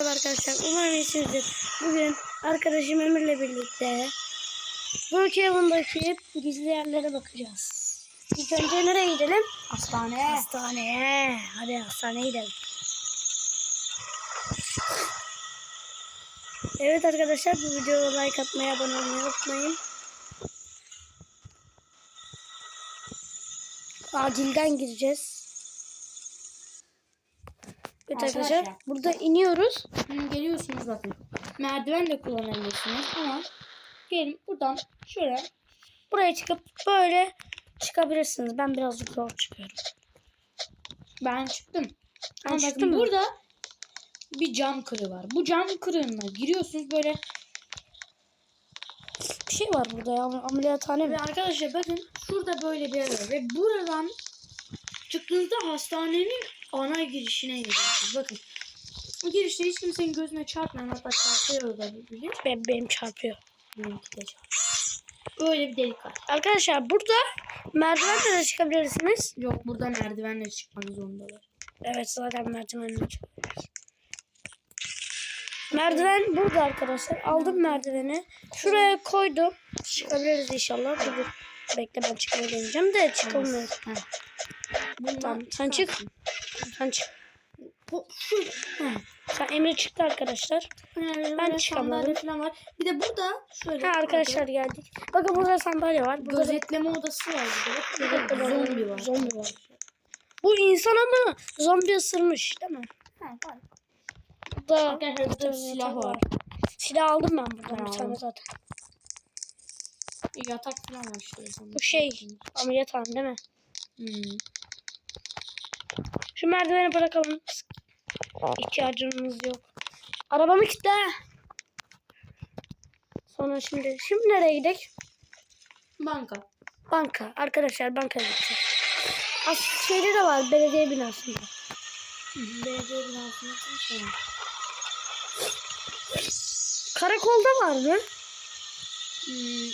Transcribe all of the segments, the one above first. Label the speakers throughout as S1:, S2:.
S1: Merhaba arkadaşlar umarım iyisinizdir. Bugün arkadaşım Emir'le birlikte Brookhaven'daki gizli yerlere bakacağız. İlk önce nereye gidelim?
S2: Hastane.
S1: Hastaneye. Hadi hastaneye gidelim. Evet arkadaşlar bu videoya like atmayı, abone olmayı unutmayın. Acilden gireceğiz. Evet arkadaşlar
S2: Arkadaşlar.
S1: burada iniyoruz.
S2: Hı, geliyorsunuz bakın. Merdiven de kullanabilirsiniz ama gelin buradan şöyle
S1: Buraya çıkıp böyle çıkabilirsiniz. Ben birazcık zor çıkıyorum.
S2: ben çıktım.
S1: Ben
S2: Ama
S1: çıktım
S2: bakın
S1: mı?
S2: burada bir cam kırığı var. Bu cam kırığına giriyorsunuz böyle
S1: Bir şey var burada ya. Ameliyathane mi?
S2: ve arkadaşlar bakın şurada böyle bir yer var ve buradan çıktığınızda hastanenin ana girişine giriyorsunuz. Bakın girişte hiç kimsenin gözüne çarpmayan hatta çarpıyor olabilir.
S1: Benim, benim çarpıyor.
S2: Benimki de çarpıyor. Böyle bir delik var.
S1: Arkadaşlar burada merdivenle de çıkabilirsiniz.
S2: Yok burada merdivenle çıkmak zorundalar.
S1: Evet zaten merdivenle çıkabiliriz. Merdiven burada arkadaşlar. Aldım merdiveni. Şuraya koydum. Çıkabiliriz inşallah. Dur. Bekle ben çıkmayı deneyeceğim de çıkamıyorum. Tamam sen çık. Sen çık.
S2: Ha.
S1: Sen Emir çıktı arkadaşlar.
S2: Yani
S1: Ben çıkamadım.
S2: falan var. Bir de burada şöyle
S1: Ha arkadaşlar geldik. Bakın burada sandalye var. Burada da
S2: gözetleme odası var burada. Burada zombi var.
S1: Zombi var. Bu insan ama zombi ısırmış değil mi?
S2: Ha, var.
S1: Burada
S2: Arkadaşlar burada silah var.
S1: Silah aldım ben buradan
S2: Ben
S1: bir tane zaten.
S2: Yatak falan var şöyle.
S1: Bu şey ameliyathane değil mi?
S2: Hmm.
S1: Şu merdiveni bırakalım. İhtiyacımız yok. Arabamı kilitle. Sonra şimdi şimdi nereye gidelim?
S2: Banka.
S1: Banka. Arkadaşlar bankaya gideceğiz. Aslında şeyde de var belediye binasında.
S2: Belediye binasında şey.
S1: Karakolda var mı?
S2: Hmm.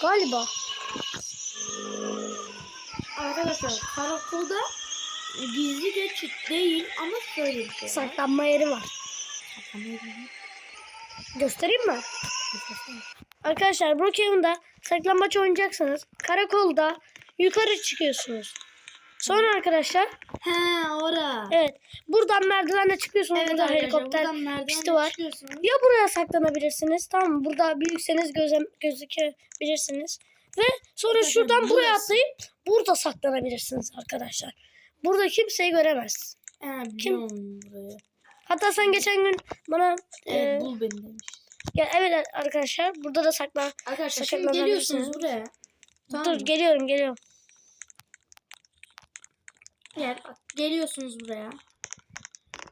S1: Galiba.
S2: Arkadaşlar karakolda gizli geçit değil ama şöyle bir şey var.
S1: Saklanma yeri var.
S2: Saklanma yeri mi?
S1: Göstereyim mi?
S2: Göstersene.
S1: Arkadaşlar Brookhaven'da saklambaç oynayacaksınız. Karakolda yukarı çıkıyorsunuz. Sonra arkadaşlar
S2: He ora.
S1: evet buradan merdivenle çıkıyorsunuz. burada
S2: arkadaşlar,
S1: helikopter pisti var. Ya buraya saklanabilirsiniz. Tamam mı? Burada büyükseniz göze, gözükebilirsiniz. Ve sonra şuradan buraya atlayıp burada saklanabilirsiniz arkadaşlar. Burada kimseyi göremez.
S2: Biliyorum burayı.
S1: Hatta sen geçen gün bana
S2: Evet
S1: e,
S2: bul beni demiş.
S1: ya evet arkadaşlar burada da saklan.
S2: Arkadaşlar şimdi geliyorsunuz buraya. Tamam
S1: Dur
S2: mı?
S1: geliyorum geliyorum.
S2: Gel, geliyorsunuz buraya.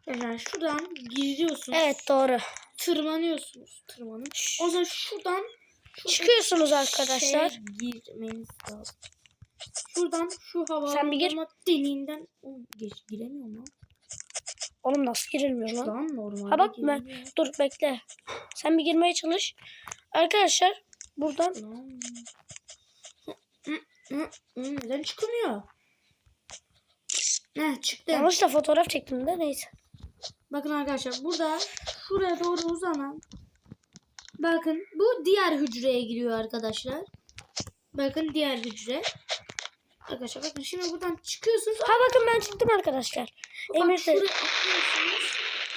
S2: Yani şuradan giriyorsunuz.
S1: Evet doğru.
S2: Tırmanıyorsunuz. Tırmanın. O zaman şuradan
S1: Çıkıyorsunuz arkadaşlar.
S2: şeye girmeniz lazım. Şuradan şu hava
S1: Sen bir gir.
S2: deliğinden geç, giremiyorum lan.
S1: Oğlum nasıl girilmiyor lan?
S2: Şuradan normal.
S1: Ha bak ben dur bekle. Sen bir girmeye çalış. Arkadaşlar buradan
S2: Neden çıkamıyor? Ne çıktı.
S1: yanlışla fotoğraf çektim de neyse.
S2: Bakın arkadaşlar burada şuraya doğru uzanan bakın bu diğer hücreye giriyor arkadaşlar. Bakın diğer hücre. Arkadaşlar bakın şimdi buradan çıkıyorsunuz.
S1: Ha bakın ben çıktım arkadaşlar. Emir de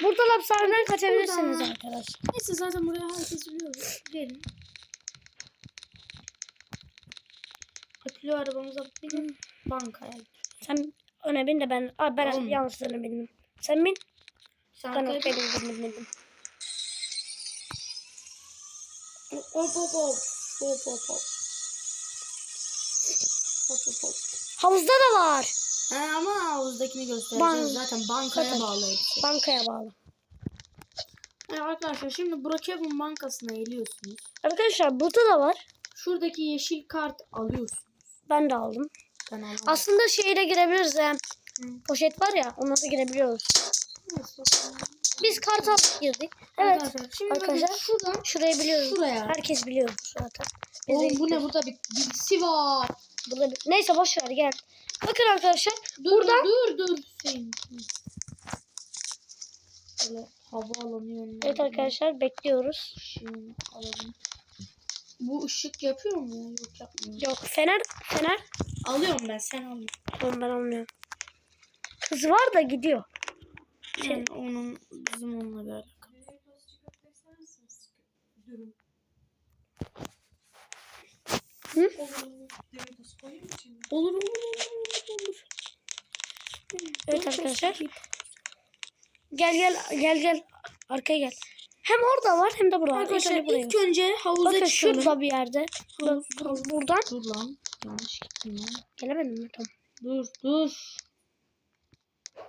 S1: burada hapishaneden kaçabilirsiniz
S2: Buradan.
S1: arkadaşlar.
S2: Neyse zaten buraya herkes biliyor. Gelin. Akülü arabamıza binin. Bankaya.
S1: Sen öne bin de ben Aa, ben
S2: Oğlum.
S1: yanlış öne bindim. Sen bin.
S2: Sen
S1: Ben
S2: bin.
S1: bindim bindim.
S2: Hop hop hop. Hop hop hop. Hop hop hop.
S1: Havuzda da var.
S2: He ama havuzdakini göstereceğiz.
S1: Bank-
S2: Zaten bankaya
S1: Zaten.
S2: bağlı hepsi.
S1: Bankaya bağlı.
S2: Evet arkadaşlar şimdi Brookhaven bankasına geliyorsunuz.
S1: Arkadaşlar burada da var.
S2: Şuradaki yeşil kart alıyorsunuz.
S1: Ben de aldım.
S2: Ben almadım.
S1: Aslında şeyle girebiliriz.
S2: Hı.
S1: Poşet var ya ona da girebiliyoruz. Biz kart alıp girdik. Evet.
S2: Arkadaşlar şimdi
S1: Arkadaşlar,
S2: şuradan
S1: Şurayı biliyoruz.
S2: şuraya.
S1: Herkes biliyor zaten. Biz
S2: Oğlum bu ne burada bir birisi var.
S1: Burada bir- Neyse boş ver gel. Bakın arkadaşlar
S2: Dur
S1: Buradan-
S2: dur dur. Hüseyin. hava alanı.
S1: Evet arkadaşlar bekliyoruz.
S2: Işığını alalım. Bu ışık yapıyor mu? Yok yapmıyor.
S1: Yok fener fener.
S2: Alıyorum ben sen alma.
S1: Tamam ben almıyorum. Kız var da gidiyor. Şey-
S2: Yani onun bizim onunla bir alakalı.
S1: Hı?
S2: Olur olur olur olur.
S1: Evet arkadaşlar. Gel gel gel gel. Arkaya gel. Hem orada var hem de burada.
S2: Arkadaşlar
S1: İlk buraya.
S2: önce havuza
S1: Bakın
S2: çıkalım.
S1: şurada bir yerde. Bur- bur- buradan.
S2: Dur lan. Yanlış gittim lan.
S1: Gelemedim mi? Tamam.
S2: Dur dur.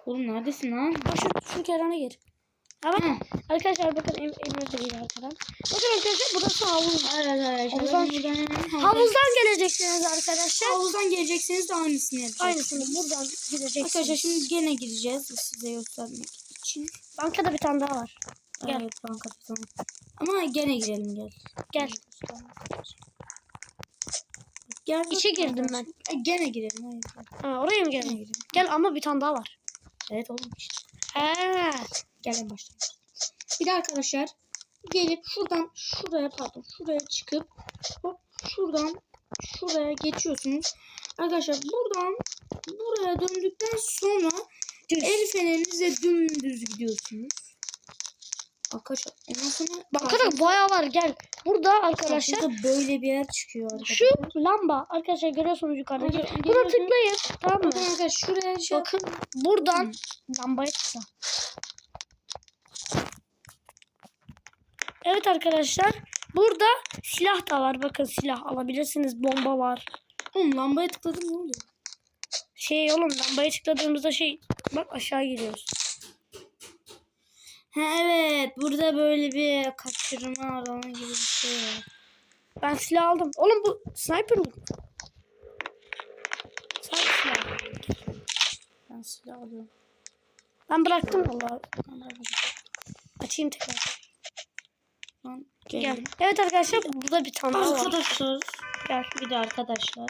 S2: Oğlum neredesin lan?
S1: Şu, şu kenara gir. Ha bak. Arkadaşlar bakın em Emre de geliyor arkadan. Bakın arkadaşlar burası havuz.
S2: Evet arkadaşlar.
S1: Havuzdan- geleceksiniz arkadaşlar.
S2: havuzdan geleceksiniz de aynısını yapacağız.
S1: Aynısını buradan gideceksiniz.
S2: Arkadaşlar şimdi gene gireceğiz size göstermek için.
S1: Bankada bir tane daha var. Gel.
S2: Evet banka tamam. Ama gene girelim gel.
S1: Gel.
S2: Gel.
S1: İçe girdim ben.
S2: E, gene girelim. Hayır.
S1: Ha, oraya mı
S2: girelim.
S1: Gel ama bir tane daha var.
S2: Evet oğlum işte.
S1: He.
S2: Gel en baştan. Bir de arkadaşlar gelip şuradan şuraya pardon şuraya çıkıp hop şuradan şuraya geçiyorsunuz. Arkadaşlar buradan buraya döndükten sonra el fenerinizle dümdüz gidiyorsunuz. Arkadaşlar
S1: Bankada bayağı var gel. Burada arkadaşlar
S2: karşınıza böyle bir yer çıkıyor arkadaşlar.
S1: şu lamba arkadaşlar görüyorsunuz yukarıdaki.
S2: Arkadaşlar,
S1: Buna tıklayın. Tamam mı?
S2: Arkadaşlar şuraya şey
S1: Bakın buradan lambayı tıkla. Evet arkadaşlar. Burada silah da var. Bakın silah alabilirsiniz. Bomba var.
S2: Oğlum lambaya tıkladım ne oluyor?
S1: Şey oğlum lambayı tıkladığımızda şey bak aşağı gidiyoruz.
S2: Ha evet burada böyle bir kaçırma arama gibi bir şey var.
S1: Ben silah aldım. Oğlum bu sniperlık mı? Sen silah.
S2: Ben silah alıyorum.
S1: Ben bıraktım
S2: alayım.
S1: Açayım tekrar.
S2: Ben
S1: Gel.
S2: geldim.
S1: Evet arkadaşlar burada bir tane var.
S2: Arkadaşlar
S1: Gel.
S2: bir de arkadaşlar.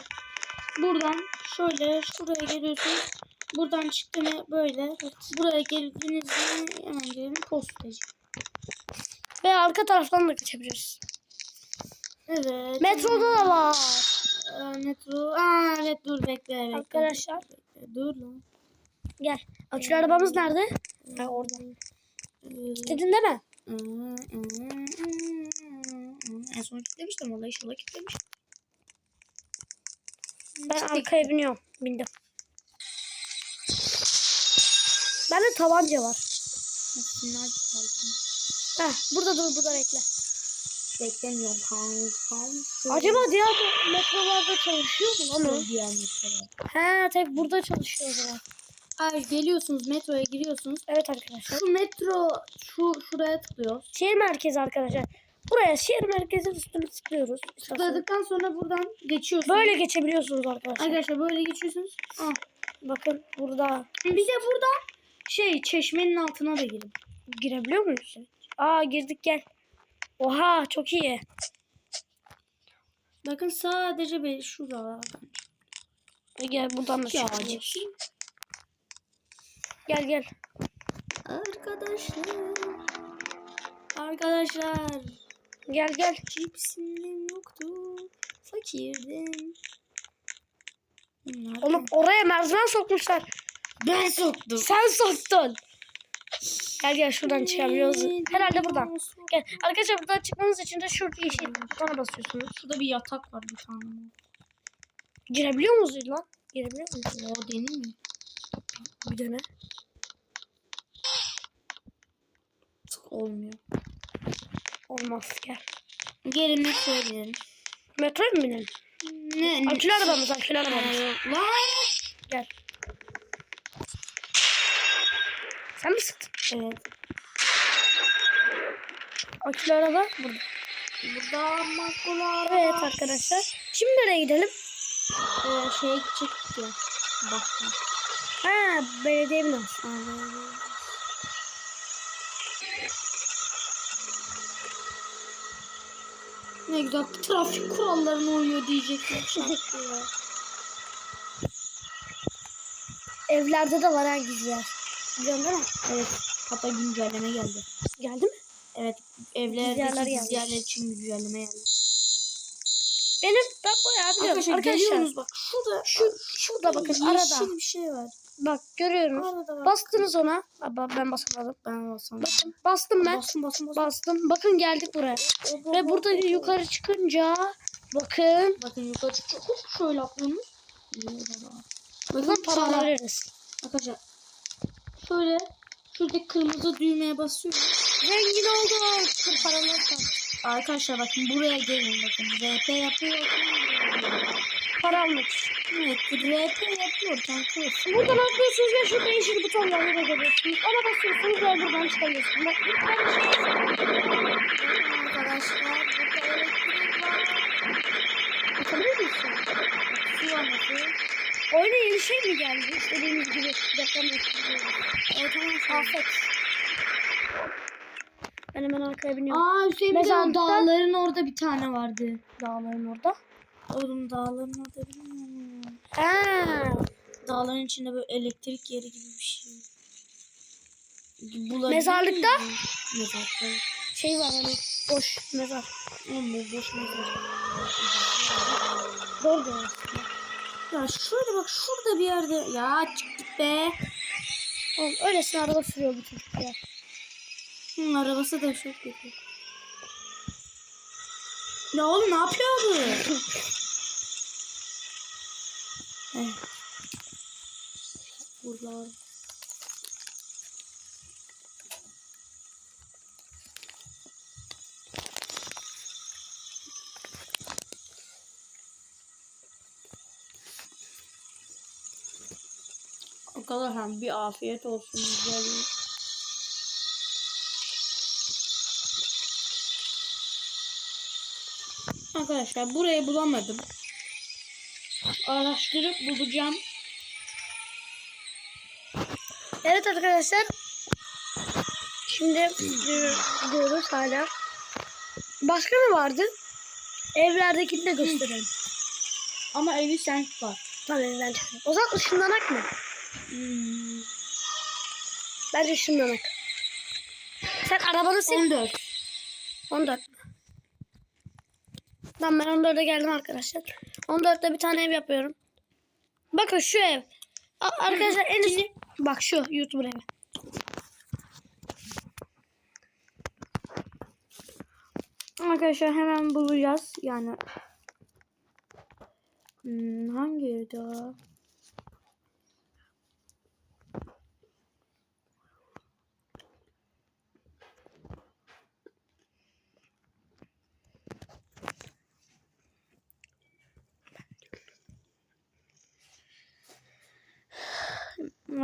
S2: Buradan şöyle şuraya geliyorsunuz. Buradan çıktı mı böyle. Buraya geldiğinizde hemen gelelim postacı.
S1: Ve arka taraftan da geçebiliriz.
S2: Evet.
S1: Metroda da var.
S2: Aa, metro. Aa evet dur bekle bekle.
S1: Arkadaşlar
S2: Bekle, dur lan.
S1: gel. Akülü arabamız nerede? Ha orada. Dedin değil mi?
S2: En son kitlemiştim valla inşallah kitlemiş.
S1: Ben arkaya biniyorum. Bindim. Bende tabanca var. Heh, burada dur burada bekle.
S2: Beklemiyorum kankam.
S1: Acaba diğer metrolarda çalışıyor mu lan o?
S2: diğer mesela.
S1: He tek burada çalışıyor o zaman.
S2: Ay geliyorsunuz metroya giriyorsunuz.
S1: Evet arkadaşlar.
S2: Şu metro şu şuraya tıklıyor.
S1: Şehir merkezi arkadaşlar. Buraya şehir merkezinin üstüne tıklıyoruz.
S2: Tıkladıktan sonra buradan geçiyorsunuz.
S1: Böyle geçebiliyorsunuz arkadaşlar.
S2: Arkadaşlar böyle geçiyorsunuz. Ah.
S1: Bakın burada
S2: Bir de buradan şey çeşmenin altına da girin.
S1: girebiliyor muyuz? Aa girdik gel. Oha çok iyi.
S2: Bakın sadece bir şuralardan.
S1: Gel buradan da çıkıyoruz. Gel gel.
S2: Arkadaşlar. Arkadaşlar.
S1: Gel gel.
S2: Cipsim yoktu. Fakirdim. Bunlar
S1: Oğlum oraya merdiven sokmuşlar.
S2: Ben soktum.
S1: Sen soktun. Gel gel şuradan çıkabiliyoruz. Herhalde buradan. Gel. Arkadaşlar buradan çıkmanız için de şurada yeşil butona basıyorsunuz.
S2: Şurada bir yatak var bir tane.
S1: Girebiliyor muyuz lan? Girebiliyor muyuz?
S2: O deneyim mi?
S1: Bir dene.
S2: Olmuyor.
S1: Olmaz gel.
S2: Gelin metroya gidelim.
S1: Metroya mı binelim?
S2: Ne? ne?
S1: Akülü arabamız, akülü arabamız.
S2: Ee, Lan.
S1: Gel. Sen mi sıktın?
S2: Evet.
S1: Akülü araba burada.
S2: Burada makula
S1: Evet arkadaşlar. Şimdi nereye gidelim?
S2: Ee, şeye gidecektik ya. Baştan.
S1: Ha belediye binası.
S2: Ne güzel trafik kurallarına uyuyor ya.
S1: Evlerde de var ha gizler. Biliyorsun değil mi?
S2: Evet. Hatta güncelleme geldi.
S1: Geldi mi?
S2: Evet evlerdeki dizilerler için güncelleme geldi.
S1: Benim ben bayağı biliyorum.
S2: Arkadaşlar,
S1: Arkadaşlar,
S2: bak şurada
S1: şu şurada bakın arada.
S2: bir şey var.
S1: Bak
S2: var.
S1: Bastınız ona. Aba, ben basamadım.
S2: Ben bassam.
S1: Bakın bastım ben.
S2: Bastım bastım bastım.
S1: Bastım. Bakın geldik buraya. Ve burada yukarı çıkınca bakın
S2: Bakın yukarı. Hop şöyle atlıyorsunuz.
S1: buradan para. veririz.
S2: Arkadaşlar şöyle şuradaki kırmızı düğmeye basıyoruz.
S1: Zengin olduk. Kır paralar da.
S2: Arkadaşlar bakın buraya gelin bakın. RP yapıyor.
S1: Para almak.
S2: Evet RP yapıyor kanka.
S1: Buradan atlıyorsunuz ve şurada yeşil da görüyorsunuz. Ona basıyorsunuz ve buradan çıkabiliyorsunuz. Bak bir tane şey
S2: Arkadaşlar burada elektrik var.
S1: Açabilir misin?
S2: Su var nasıl?
S1: Yeni şey mi geldi? İstediğimiz gibi deprem yapıyoruz.
S2: Evet tamam.
S1: Afet. Ben hemen arkaya biniyorum.
S2: Aa Hüseyin bir de o
S1: Mezarlıkta-
S2: dağların orada bir tane vardı.
S1: Dağların orada.
S2: Oğlum dağların orada bilmiyor musun?
S1: Ha.
S2: Dağların içinde böyle elektrik yeri gibi bir şey. Bulabilir
S1: Mezarlıkta?
S2: miyim? Mezarlıkta.
S1: Şey var hani boş mezar.
S2: Oğlum bu boş mezar.
S1: Zor da
S2: Ya şöyle bak şurada bir yerde. Ya çıktık be.
S1: Oğlum öylesine araba sürüyor bu çocuk ya.
S2: Hı, arabası da çok kötü. Ya oğlum ne yapıyor bu? evet. Buralar. Arkadaşlar bir afiyet olsun güzel. Arkadaşlar burayı bulamadım. Araştırıp bulacağım.
S1: Evet arkadaşlar. Şimdi gidiyoruz hala. Başka ne vardı? Evlerdekini de gösterelim.
S2: Ama evi sen var.
S1: Tabii evden. O zaman ışınlanak mı?
S2: Hmm.
S1: Bence ışınlanak. Sen arabanı sil.
S2: 14.
S1: 14 mü? Tamam ben 14'e geldim arkadaşlar. 14'te bir tane ev yapıyorum. Bakın şu ev. Arkadaşlar en üst... Bak şu YouTuber evi.
S2: Arkadaşlar hemen bulacağız. Yani hmm, hangi evde o?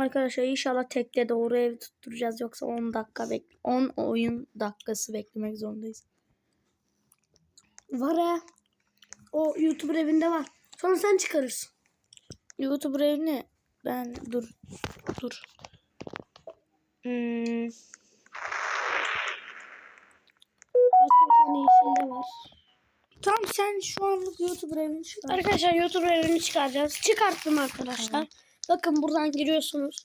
S2: Arkadaşlar inşallah tekte doğru ev tutturacağız yoksa 10 dakika bek 10 oyun dakikası beklemek zorundayız.
S1: Var ya. O YouTuber evinde var. Sonra sen çıkarırsın.
S2: YouTuber evine ben dur dur. Hmm,
S1: Başka bir tane yeşilde var.
S2: tamam sen şu anlık YouTuber evini çıkar.
S1: Arkadaşlar YouTuber evini çıkaracağız. Çıkarttım arkadaşlar. Bakın buradan giriyorsunuz.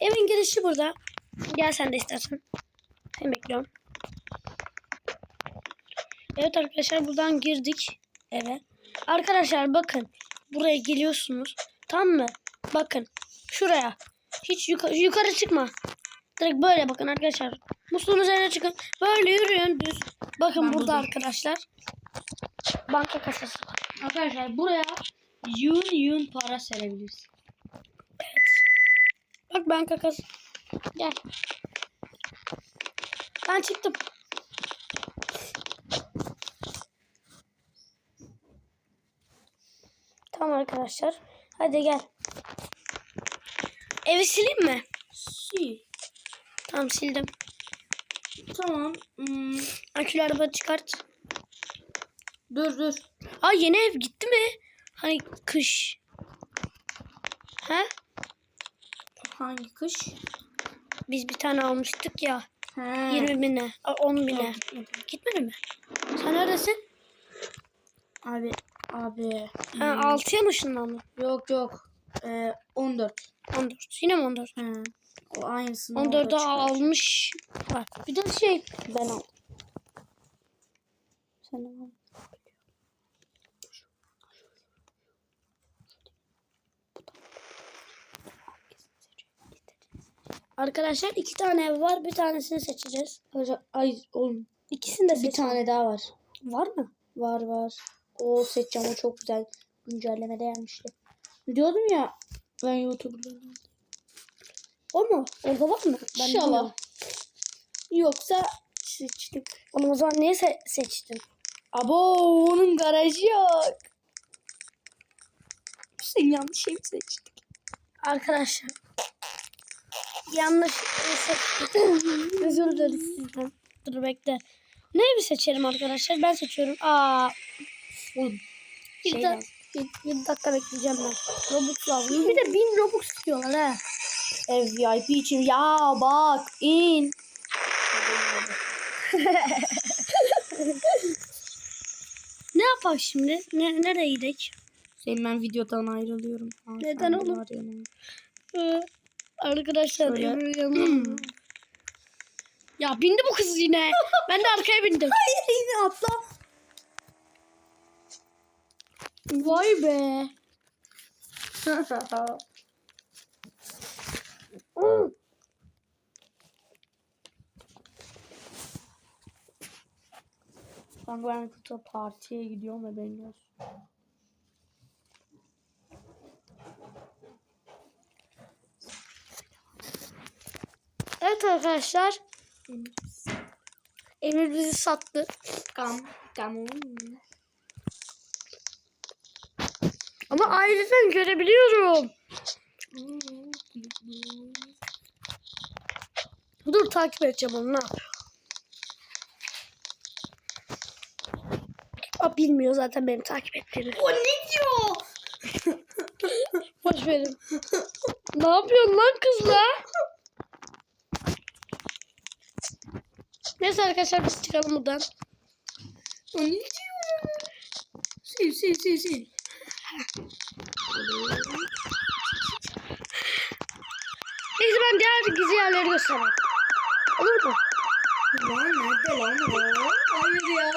S1: Evin girişi burada. Gel sen de istersen. Seni bekliyorum. Evet arkadaşlar buradan girdik eve. Arkadaşlar bakın. Buraya geliyorsunuz. Tamam mı? Bakın. Şuraya. Hiç yukarı, yukarı çıkma. Direkt böyle bakın arkadaşlar. Musluğun üzerine çıkın. Böyle yürüyün düz. Bakın
S2: Ben
S1: burada
S2: buldum.
S1: arkadaşlar. Banka kasası var.
S2: Arkadaşlar buraya yün yün para serebiliriz.
S1: Bak ben kakas. Gel. Ben çıktım. Tamam arkadaşlar. Hadi gel. Evi sileyim mi?
S2: Si.
S1: Tamam sildim.
S2: Tamam. Hmm,
S1: Akülü araba çıkart.
S2: dur dur.
S1: Aa yeni ev gitti mi? Hani kış. He?
S2: Hangi kış?
S1: Biz bir tane almıştık ya.
S2: He.
S1: 20 bine. Aa, 10 bine.
S2: Gitmedi.
S1: Gitmedi mi? Sen neredesin?
S2: Abi abi.
S1: Ha, 6'ya mı ışınlandın?
S2: Yok yok. Ee, 14.
S1: 14. Yine mi 14?
S2: He. O aynısını
S1: 14'ü
S2: orada çıkar.
S1: almış. Bak bir de şey ben aldım. Sen al. Arkadaşlar iki tane ev var. Bir tanesini seçeceğiz.
S2: Ay oğlum
S1: İkisini de
S2: bir tane daha var.
S1: var mı?
S2: Var var. O seçeceğim o çok güzel. Güncellemede gelmişti. Diyordum ya ben YouTuber'larım.
S1: O mu? Orada var mı? Ben
S2: İnşallah. Yoksa seçtim.
S1: Oğlum o zaman niye se- seçtin?
S2: Abo onun garajı yok. Sen yanlış şey mi seçtin?
S1: Arkadaşlar. Yanlış. Özür dileriz sizden. Dur bekle. Ne evi seçelim arkadaşlar? Ben seçiyorum. Aa,
S2: Oğlum.
S1: bir,
S2: Şey
S1: da- bir, bir dakika bekleyeceğim ben. Robux lazım. Bir de 1000 Robux istiyorlar ha.
S2: Ev VIP için ya bak in.
S1: Ne yapar şimdi? Ne, nereye gidelim?
S2: Senin ben videodan ayrılıyorum. Ha,
S1: Neden oğlum? Ee, arkadaşlar
S2: Şöyle.
S1: Emre'nin yanına- Ya bindi bu kız yine. ben de arkaya bindim.
S2: Hayır yine atla.
S1: Vay be.
S2: Ben bu Ankara partiye gidiyorum ve benim
S1: Evet arkadaşlar. Emir bizi sattı.
S2: Kam, kam.
S1: Ama aileden görebiliyorum. Dur takip edeceğim onu. Aa, bilmiyor zaten benim takip ettiğimi.
S2: O ne diyor?
S1: Boş verin. ne yapıyorsun lan kızla? Neyse arkadaşlar biz çıkalım buradan.
S2: O ne diyor? Sil sil sil sil.
S1: Neyse ben diğer gizli yerleri göstereyim. Olur mu?
S2: Lan nerede lan o? Hayır ya.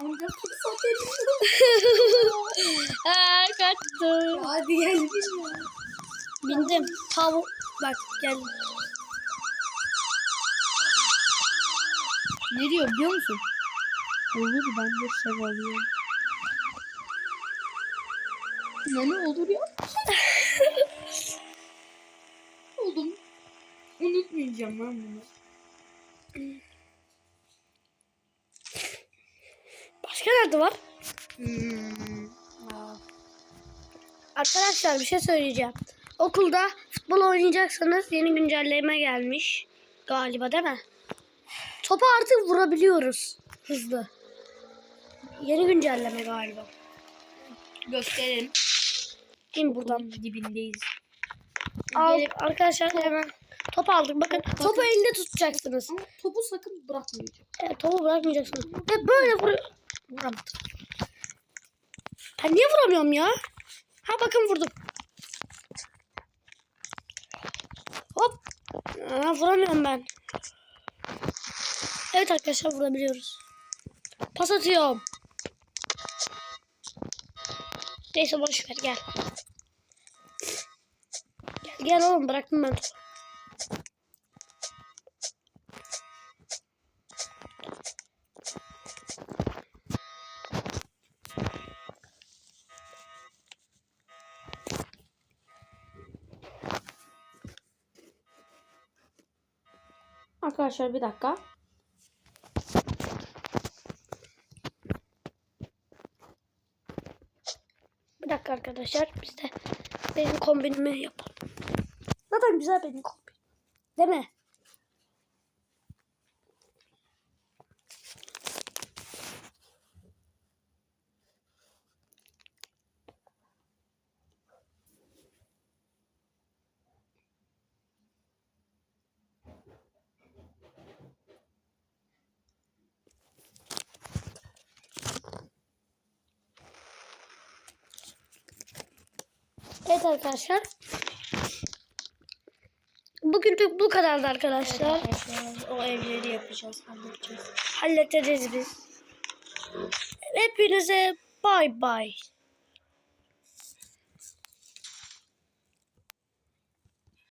S2: Amca fırsat
S1: Aa, kaçtı.
S2: Hadi gel.
S1: Bindim. Tavuk. Bak gel.
S2: Ne diyor biliyor musun? Olur ben de sev alıyorum. Ne ne olur ya? Oğlum. Unutmayacağım ben bunu.
S1: Başka nerede var?
S2: Hmm.
S1: Arkadaşlar bir şey söyleyeceğim. Okulda futbol oynayacaksanız yeni güncelleme gelmiş. Galiba değil mi? Topu artık vurabiliyoruz. Hızlı. Yeni güncelleme galiba.
S2: Gösterelim.
S1: İn
S2: buradan. Dibindeyiz.
S1: Al,
S2: Gelip-
S1: arkadaşlar hemen top aldık. Bakın topu elinde tutacaksınız.
S2: Ama topu sakın bırakmayacağım.
S1: Evet, topu bırakmayacaksınız. Ve böyle vur... Vuramadım. Ben niye vuramıyorum ya? Ha bakın vurdum. Hop. Aa, vuramıyorum ben. Evet arkadaşlar vurabiliyoruz. Pas atıyorum. Neyse boş ver gel. Gel, gel oğlum bıraktım ben topu.
S2: Arkadaşlar bir dakika.
S1: Bir dakika arkadaşlar biz de benim kombinimi yapalım. Zaten güzel benim kombin. Değil mi? Evet arkadaşlar. Bugünlük bu kadardı arkadaşlar.
S2: Arkadaşlar o evleri yapacağız, halledeceğiz.
S1: Hallederiz biz. Hepinize bay bay.